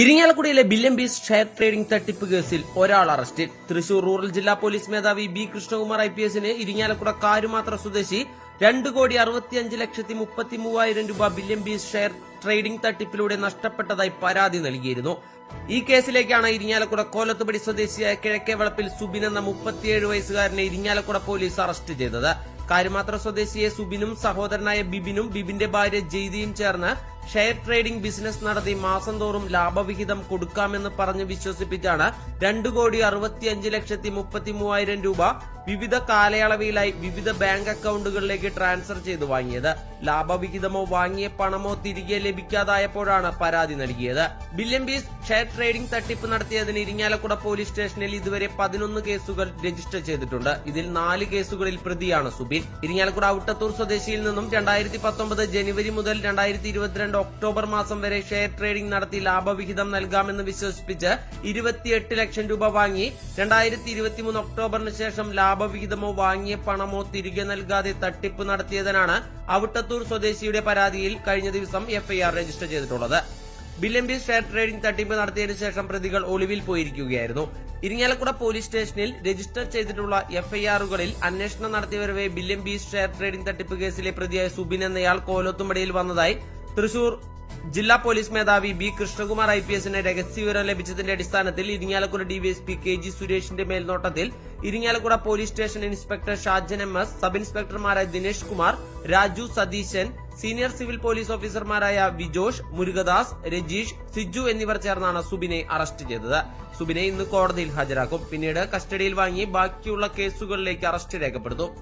ഇരിങ്ങാലക്കുടയിലെ ബില്യം Beez share trading തട്ടിപ്പ് കേസിൽ ഒരാൾ അറസ്റ്റിൽ. തൃശൂർ റൂറൽ ജില്ലാ പോലീസ് മേധാവി ബി കൃഷ്ണകുമാർ ഐ പി എസിന് ഇരിങ്ങാലക്കുട കാരുമാത്ര സ്വദേശി രണ്ട് കോടി അറുപത്തിയഞ്ച് ലക്ഷത്തി മുപ്പത്തി മൂവായിരം രൂപ ബില്യം ബീസ് ഷെയർ ട്രേഡിംഗ് തട്ടിപ്പിലൂടെ നഷ്ടപ്പെട്ടതായി പരാതി നൽകിയിരുന്നു. ഈ കേസിലേക്കാണ് ഇരിങ്ങാലക്കുട കോലത്തുപടി സ്വദേശിയായ കിഴക്കേ വളപ്പിൽ സുബിൻ എന്ന മുപ്പത്തിയേഴ് വയസ്സുകാരനെ ഇരിങ്ങാലക്കുട പോലീസ് അറസ്റ്റ് ചെയ്തത്. കാര്യമാത്ര സ്വദേശിയെ സുബിനും സഹോദരനായ ബിബിനും ബിബിന്റെ ഭാര്യ ജെയ്തിയും ചേർന്ന് ഷെയർ ട്രേഡിംഗ് ബിസിനസ് നടത്തി മാസം തോറും ലാഭവിഹിതം കൊടുക്കാമെന്ന് പറഞ്ഞ് വിശ്വസിപ്പിച്ചാണ് രണ്ടു കോടി അറുപത്തിയഞ്ച് ലക്ഷത്തി മുപ്പത്തി മൂവായിരം രൂപ വിവിധ കാലയളവിലായി വിവിധ ബാങ്ക് അക്കൗണ്ടുകളിലേക്ക് ട്രാൻസ്ഫർ ചെയ്ത് വാങ്ങിയത്. ലാഭവിഹിതമോ വാങ്ങിയ പണമോ തിരികെ ലഭിക്കാതായപ്പോഴാണ് പരാതി നൽകിയത്. ബില്യം ബീസ് ഷെയർ ട്രേഡിംഗ് തട്ടിപ്പ് നടത്തിയതിന് ഇരിങ്ങാലക്കുട പോലീസ് സ്റ്റേഷനിൽ ഇതുവരെ പതിനൊന്ന് കേസുകൾ രജിസ്റ്റർ ചെയ്തിട്ടുണ്ട്. ഇതിൽ നാല് കേസുകളിൽ പ്രതിയാണ് സുബിൻ. ഇരിങ്ങാലക്കുട ഔട്ടത്തൂർ സ്വദേശിയിൽ നിന്നും രണ്ടായിരത്തി പത്തൊമ്പത് ജനുവരി മുതൽ രണ്ടായിരത്തി ഇരുപത്തിരണ്ട് ഒക്ടോബർ മാസം വരെ ഷെയർ ട്രേഡിംഗ് നടത്തി ലാഭവിഹിതം നൽകാമെന്ന് വിശ്വസിപ്പിച്ച് ഇരുപത്തിയെട്ട് ലക്ഷം രൂപ വാങ്ങി രണ്ടായിരത്തി ഇരുപത്തിമൂന്ന് ഒക്ടോബറിന് ശേഷം ലാഭവിഹിതമോ വാങ്ങിയ പണമോ തിരികെ നൽകാതെ തട്ടിപ്പ് നടത്തിയതിനാണ് അവിട്ടത്തൂർ സ്വദേശിയുടെ പരാതിയിൽ കഴിഞ്ഞ ദിവസം എഫ്ഐആർ രജിസ്റ്റർ ചെയ്തിട്ടുള്ളത്. ബില്ലംബി ഷെയർ ട്രേഡിംഗ് തട്ടിപ്പ് നടത്തിയതിനു ശേഷം പ്രതികൾ ഒളിവിൽ പോയിരിക്കുകയായിരുന്നു. ഇരിങ്ങാലക്കുട പോലീസ് സ്റ്റേഷനിൽ രജിസ്റ്റർ ചെയ്തിട്ടുള്ള എഫ്ഐആറുകളിൽ അന്വേഷണം നടത്തിയവരവെ ബില്ലംബി ഷെയർ ട്രേഡിംഗ് തട്ടിപ്പ് കേസിലെ പ്രതിയായ സുബിൻ എന്നയാൾ കോലോത്തുമടയിൽ വന്നതായി തൃശൂർ ജില്ലാ പോലീസ് മേധാവി ബി കൃഷ്ണകുമാർ ഐ പി എസിന് രഹസ്യവിവരം ലഭിച്ചതിന്റെ അടിസ്ഥാനത്തിൽ ഇരിങ്ങാലക്കുട ഡിവൈഎസ്പി കെ ജി സുരേഷിന്റെ മേൽനോട്ടത്തിൽ Irinjalakuda police station inspector Shajan M S sub ഇൻസ്പെക്ടർമാരായ Dinesh Kumar Raju Satheesan senior civil police ഓഫീസർമാരായ വിജോഷ് മുരുകദാസ് രജീഷ് സിജു എന്നിവർ ചേർന്നാണ് സുബിനെ അറസ്റ്റ് ചെയ്തത്. സുബിനെ ഇന്ന് കോടതിയിൽ ഹാജരാക്കും. പിന്നീട് കസ്റ്റഡിയിൽ വാങ്ങി ബാക്കിയുള്ള കേസുകളിലേക്ക് അറസ്റ്റ് രേഖപ്പെടുത്തും.